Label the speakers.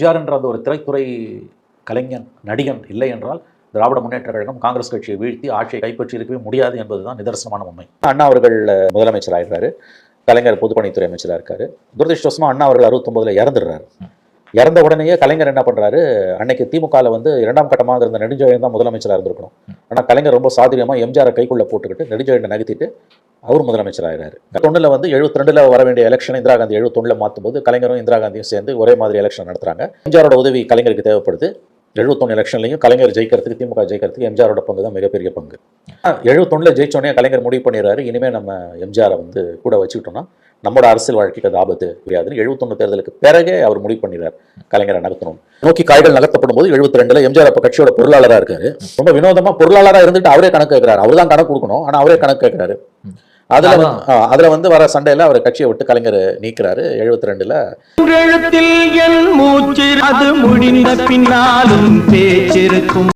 Speaker 1: எம்ஜிஆர் என்ற அந்த ஒரு திரைத்துறை கலைஞன் நடிகன் இல்லை என்றால் திராவிட முன்னேற்ற கழகம் காங்கிரஸ் கட்சியை வீழ்த்தி ஆட்சியை கைப்பற்றி இருக்கவே முடியாது என்பதுதான் நிதர்சனமான உண்மை. அண்ணா அவர்கள் முதலமைச்சர் ஆயிடுறாரு கலைஞர் பொதுப்பணித்துறை அமைச்சராக இருக்காரு. துரதிருஷ்டவசமாக அண்ணா அவர்கள் அறுபத்தொம்பதுல இறந்துடுறாரு. இறந்த உடனேயே கலைஞர் என்ன பண்றாரு? அன்னைக்கு திமுகவில் வந்து இரண்டாம் கட்டமாக இருந்த நெடுஞ்செழியன் தான் முதலமைச்சராக இருந்திருக்கணும். ஆனால் கலைஞர் ரொம்ப சாதுரியமா எம்ஜிஆரை கைக்குள்ளே போட்டுக்கிட்டு நெடுஞ்செழியனை நகர்த்திட்டு அவர் முதலமைச்சர் ஆகிறார் தொண்ணில் வந்து எழுபத்தி ரெண்டில் வர வேண்டிய எலெக்ஷன் இந்திரா காந்தி எழுபத்தொன்னுல மாற்றும் போது கலைஞரும் இந்திரா காந்தியும் சேர்ந்து ஒரே மாதிரி எலெக்ஷன் நடத்துறாங்க. எம்ஜிஆரோட உதவி கலைஞருக்கு தேவைப்படுது. எழுபத்தொன்னு எலெக்ஷன்லையும் கலைஞர் ஜெயிக்கிறதுக்கு திமுக ஜெயிக்கிறதுக்கு எம்ஜிஆரோட பங்கு தான் மிகப்பெரிய பங்கு. எழுபத்தொன்னில் ஜெயிச்சோடனே கலைஞர் முடிவு பண்ணிடுறாரு. இனிமேல் நம்ம எம்ஜிஆரை வந்து கூட வச்சுக்கிட்டோம்னா நம்மளோட அரசியல் வாழ்க்கைக்கு அது ஆபத்து கிடையாதுன்னு எழுபத்தொன்னு தேர்தலுக்கு பிறகே அவர் முடிவு பண்ணிடுறார் கலைஞரை நகர்த்தணும் நோக்கி காய்கள் நகர்த்தப்படும் போது எழுபத்தி ரெண்டில் எம்ஜிஆர் அப்போ கட்சியோட பொருளாளராக இருக்காரு. ரொம்ப வினோதமாக பொருளாளராக இருந்துட்டு அவரே கணக்கு கேட்கிறாரு. அவர் தான் கணக்கு கொடுக்கணும் ஆனால் அவரே கணக்கு கேட்கிறாரு. அதுல அதுல வந்து வர சண்டையில அவர் கட்சியை விட்டு கலைஞர் நீக்கிறாரு. எழுபத்தி ரெண்டுல
Speaker 2: எழுத்தில் என் மூச்சு அது முடிந்த பின்னாலும் பேச்சிருக்கும்.